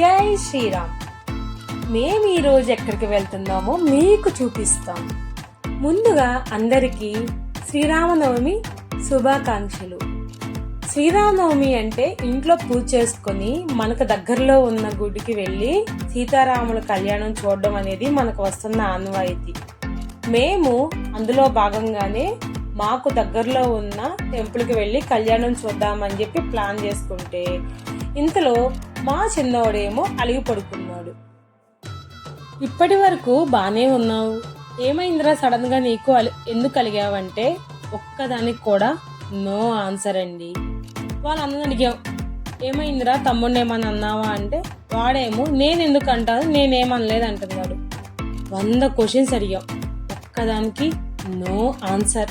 జై శ్రీరామ్. మేము ఈరోజు ఎక్కడికి వెళ్తున్నామో మీకు చూపిస్తాం. ముందుగా అందరికీ శ్రీరామనవమి శుభాకాంక్షలు. శ్రీరామనవమి అంటే ఇంట్లో పూజ చేసుకొని మనకు దగ్గరలో ఉన్న గుడికి వెళ్ళి సీతారాముల కళ్యాణం చూడడం అనేది మనకు వస్తున్న ఆనవాయితీ. మేము అందులో భాగంగానే మాకు దగ్గరలో ఉన్న టెంపుల్కి వెళ్ళి కళ్యాణం చూద్దామని చెప్పి ప్లాన్ చేసుకుంటే ఇంతలో మా చిన్నోడేమో అలిగి పడుకున్నాడు. ఇప్పటి వరకు బాగానే ఉన్నావు. ఏమైందిరా సడన్గా నీకు అలి- ఎందుకు అలిగావంటే ఒక్కదానికి కూడా నో ఆన్సర్ అండి. వాళ్ళందరూ అడిగాం. ఏమైందిరా తమ్ముడిని ఏమన్నా అన్నావా అంటే వాడేమో నేను ఎందుకు అంటాను నేనేమనలేదు అంటున్నాడు. వంద క్వశ్చన్స్ అడిగాం. ఒక్కదానికి నో ఆన్సర్.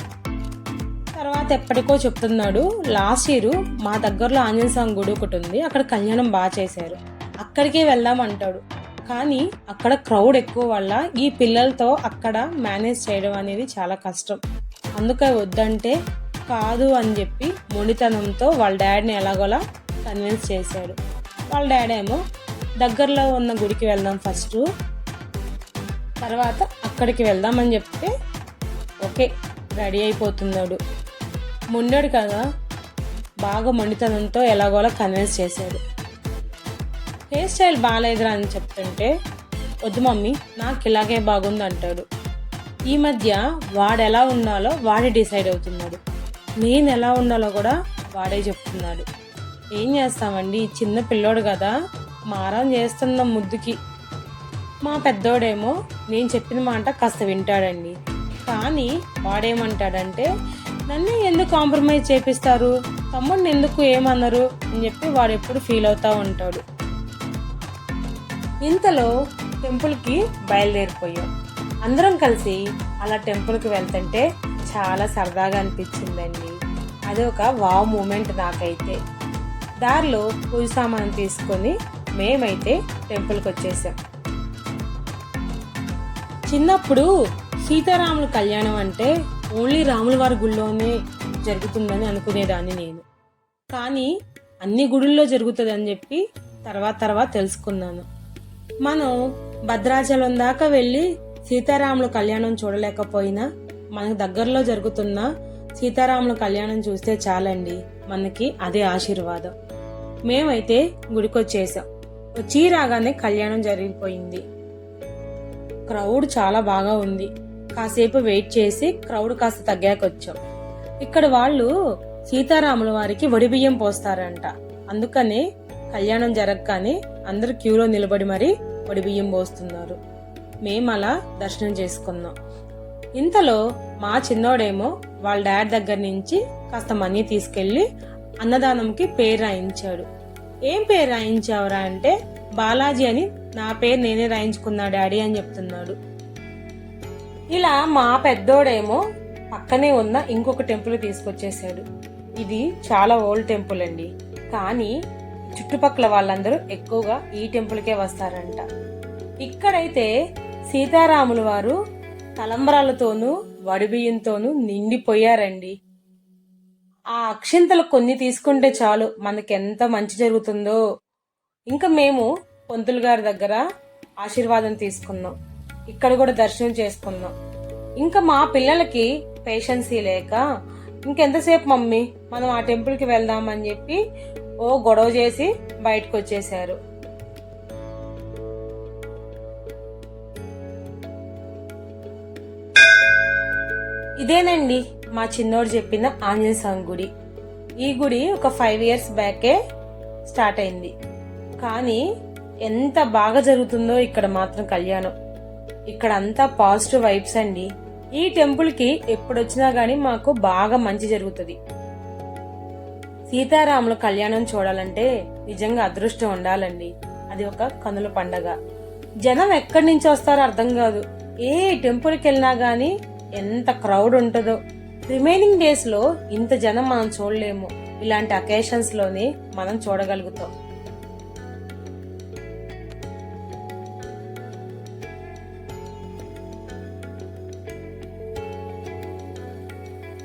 తర్వాత ఎప్పటికో చెప్తున్నాడు లాస్ట్ ఇయర్ మా దగ్గరలో ఆంజనేయ స్వామి గుడి ఒకటి ఉంది అక్కడ కళ్యాణం బాగా చేశారు. అక్కడికే వెళ్దాం అంటాడు. కానీ అక్కడ క్రౌడ్ ఎక్కువ వల్ల ఈ పిల్లలతో అక్కడ మేనేజ్ చేయడం అనేది చాలా కష్టం. అందుకే వద్దంటే కాదు అని చెప్పి మొండితనంతో వాళ్ళ డాడీని ఎలాగోలా కన్విన్స్ చేశాడు. వాళ్ళ డాడీ ఏమో దగ్గరలో ఉన్న గుడికి వెళ్దాం ఫస్ట్ తర్వాత అక్కడికి వెళ్దామని చెప్తే ఓకే రెడీ అయిపోతున్నాడు. మొండాడు కదా బాగా మొండితనంతో ఎలాగోలా కన్విన్స్ చేశాడు. హెయిర్ స్టైల్ బాగాలేదురా అని చెప్తుంటే వద్దు మమ్మీ నాకు ఇలాగే బాగుంది అంటాడు. ఈ మధ్య వాడు ఎలా ఉండాలో వాడే డిసైడ్ అవుతున్నాడు. నేను ఎలా ఉండాలో కూడా వాడే చెప్తున్నాడు. ఏం చేస్తామండి? చిన్న పిల్లోడు కదా మారం చేస్తున్న ముద్దుకి. మా పెద్దోడేమో నేను చెప్పిన మాట కాస్త వింటాడండి. కానీ వాడేమంటాడంటే నన్ను ఎందుకు కాంప్రమైజ్ చేపిస్తారు? తమ్ముడిని ఎందుకు ఏమన్నారు? అని చెప్పి వాడు ఎప్పుడు ఫీల్ అవుతూ ఉంటాడు. ఇంతలో టెంపుల్కి బయలుదేరిపోయాం. అందరం కలిసి అలా టెంపుల్కి వెళ్తుంటే చాలా సరదాగా అనిపించిందండి. అది ఒక వావ్ మూమెంట్ నాకైతే. దారిలో పూజ సామాను తీసుకొని మేమైతే టెంపుల్కి వచ్చేసాం. చిన్నప్పుడు సీతారాముల కళ్యాణం అంటే ఓన్లీ రాముల వారి గుళ్ళోనే జరుగుతుందని అనుకునేదాన్ని నేను. కానీ అన్ని గుడుల్లో జరుగుతుంది అని చెప్పి తర్వాత తర్వాత తెలుసుకున్నాను. మనం భద్రాచలం దాకా వెళ్ళి సీతారాముల కళ్యాణం చూడలేకపోయినా మనకు దగ్గరలో జరుగుతున్న సీతారాముల కళ్యాణం చూస్తే చాలండి మనకి అదే ఆశీర్వాదం. మేమైతే గుడికొచ్చేసాం. వచ్చి రాగానే కళ్యాణం జరిగిపోయింది. క్రౌడ్ చాలా బాగా ఉంది. కాసేపు వెయిట్ చేసి క్రౌడ్ కాస్త తగ్గాక వచ్చాం ఇక్కడ వాళ్ళు సీతారాముల వారికి వడి బియ్యం పోస్తారంట. అందుకనే కళ్యాణం జరగగానే అందరు క్యూలో నిలబడి మరీ వడి బియ్యం పోస్తున్నారు. మేము అలా దర్శనం చేసుకున్నాం. ఇంతలో మా చిన్నోడేమో వాళ్ళ డాడ్ దగ్గర నుంచి కాస్త మనీ తీసుకెళ్ళి అన్నదానంకి పేరు రాయించాడు. ఏం పేరు రాయించావురా అంటే బాలాజీ అని నా పేరు నేనే రాయించుకున్నా డాడీ అని చెప్తున్నాడు. ఇలా మా పెద్దోడేమో పక్కనే ఉన్న ఇంకొక టెంపుల్ తీసుకొచ్చేసాడు. ఇది చాలా ఓల్డ్ టెంపుల్ అండి. కానీ చుట్టుపక్కల వాళ్ళందరూ ఎక్కువగా ఈ టెంపుల్కే వస్తారంట. ఇక్కడైతే సీతారాముల వారు తలంబరాలతోనూ వడిబియ్యంతోనూ నిండిపోయారండి. ఆ అక్షింతలు కొన్ని తీసుకుంటే చాలు మనకి ఎంత మంచి జరుగుతుందో. ఇంకా మేము పొంతులు గారి దగ్గర ఆశీర్వాదం తీసుకున్నాం. ఇక్కడ కూడా దర్శనం చేసుకున్నాం ఇంకా మా పిల్లలకి పేషెన్సీ లేక ఇంకెంతసేపు మమ్మీ మనం ఆ టెంపుల్కి వెళ్దామని చెప్పి ఓ గొడవ చేసి బయటకు వచ్చేసారు. ఇదేనండి మా చిన్నోడు చెప్పిన ఆంజనేయ స్వామి గుడి. ఈ గుడి ఒక ఫైవ్ ఇయర్స్ బ్యాకే స్టార్ట్ అయింది. కానీ ఎంత బాగా జరుగుతుందో ఇక్కడ మాత్రం కళ్యాణం. ఇక్కడ అంతా పాజిటివ్ వైబ్స్ అండి. ఈ టెంపుల్కి ఎప్పుడు గానీ మాకు బాగా మంచి జరుగుతుంది. సీతారాముల కళ్యాణం చూడాలంటే నిజంగా అదృష్టం ఉండాలండి. అది ఒక కనుల పండగ. జనం ఎక్కడి నుంచి వస్తారో అర్థం కాదు. ఏ టెంపుల్కి వెళ్ళినా గానీ ఎంత క్రౌడ్ ఉంటుందో. రిమైనింగ్ డేస్లో ఇంత జనం మనం చూడలేము. ఇలాంటి అకేషన్స్లోనే మనం చూడగలుగుతాం.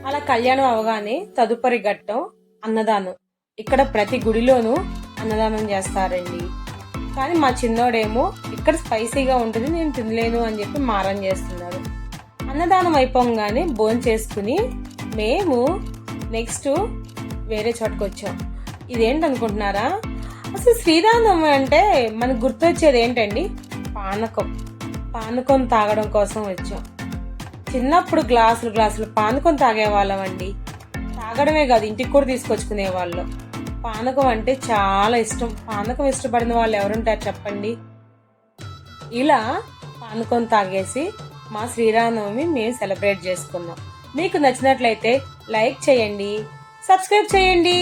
అలా కళ్యాణం అవగానే తదుపరి ఘట్టం అన్నదానం. ఇక్కడ ప్రతి గుడిలోనూ అన్నదానం చేస్తారండి. కానీ మా చిన్నోడేమో ఇక్కడ స్పైసీగా ఉంటుంది నేను తినలేను అని చెప్పి మారం చేస్తున్నాడు. అన్నదానం అయిపోగానే భోజనం చేసుకుని మేము నెక్స్ట్ వేరే చోటుకు వచ్చాం. ఇదేంటి అనుకుంటున్నారా అసలు శ్రీరామనవమి అంటే మనకు గుర్తొచ్చేది ఏంటండి? పానకం. పానకం తాగడం కోసం వచ్చాం. చిన్నప్పుడు గ్లాసులు గ్లాసులు పానకం తాగేవాళ్ళం అండి. తాగడమే కాదు ఇంటికి కూడా తీసుకొచ్చుకునే వాళ్ళు. పానకం అంటే చాలా ఇష్టం. పానకం ఇష్టపడిన వాళ్ళు ఎవరుంటారు చెప్పండి? ఇలా పానకం తాగేసి మా శ్రీరామనవమి మేము సెలబ్రేట్ చేసుకున్నాం. మీకు నచ్చినట్లయితే లైక్ చేయండి సబ్స్క్రైబ్ చేయండి.